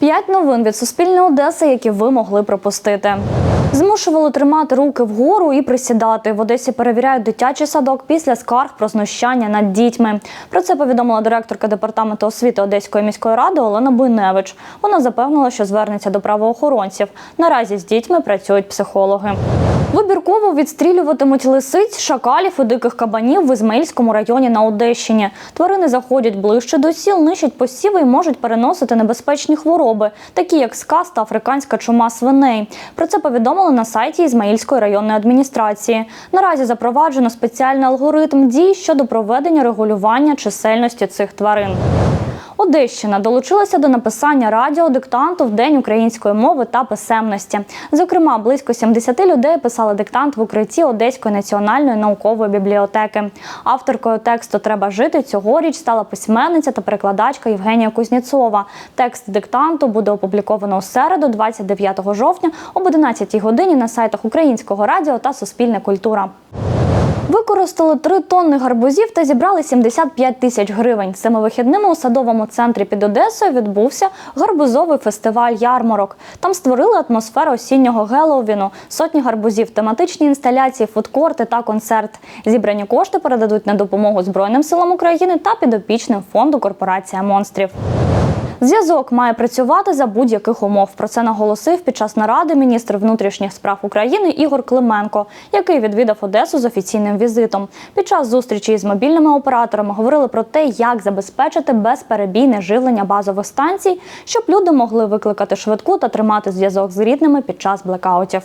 П'ять новин від Суспільної Одеси, які ви могли пропустити. Змушували тримати руки вгору і присідати. В Одесі перевіряють дитячий садок після скарг про знущання над дітьми. Про це повідомила директорка департаменту освіти Одеської міської ради Олена Буйневич. Вона запевнила, що звернеться до правоохоронців. Наразі з дітьми працюють психологи. Вибірково відстрілюватимуть лисиць, шакалів і диких кабанів в Ізмаїльському районі на Одещині. Тварини заходять ближче до сіл, нищать посіви і можуть переносити небезпечні хвороби, такі як сказ та африканська чума свиней. Про це повідомили на сайті Ізмаїльської районної адміністрації. Наразі запроваджено спеціальний алгоритм дій щодо проведення регулювання чисельності цих тварин. Одещина долучилася до написання радіодиктанту в День української мови та писемності. Зокрема, близько 70 людей писали диктант в укритті Одеської національної наукової бібліотеки. Авторкою тексту Треба жити цьогоріч стала письменниця та перекладачка Євгенія Кузнєцова. Текст диктанту буде опубліковано у середу, 29 жовтня, об 11 годині на сайтах Українського радіо та Суспільне культура. Використали 3 тонни гарбузів та зібрали 75 тисяч гривень. Цими вихідними у садовому центрі під Одесою відбувся гарбузовий фестиваль ярмарок. Там створили атмосферу осіннього Геловіну, сотні гарбузів, тематичні інсталяції, фудкорти та концерт. Зібрані кошти передадуть на допомогу Збройним силам України та підопічним фонду Корпорація монстрів. Зв'язок має працювати за будь-яких умов. Про це наголосив під час наради міністр внутрішніх справ України Ігор Клименко, який відвідав Одесу з офіційним візитом. Під час зустрічі з мобільними операторами говорили про те, як забезпечити безперебійне живлення базових станцій, щоб люди могли викликати швидку та тримати зв'язок з рідними під час блекаутів.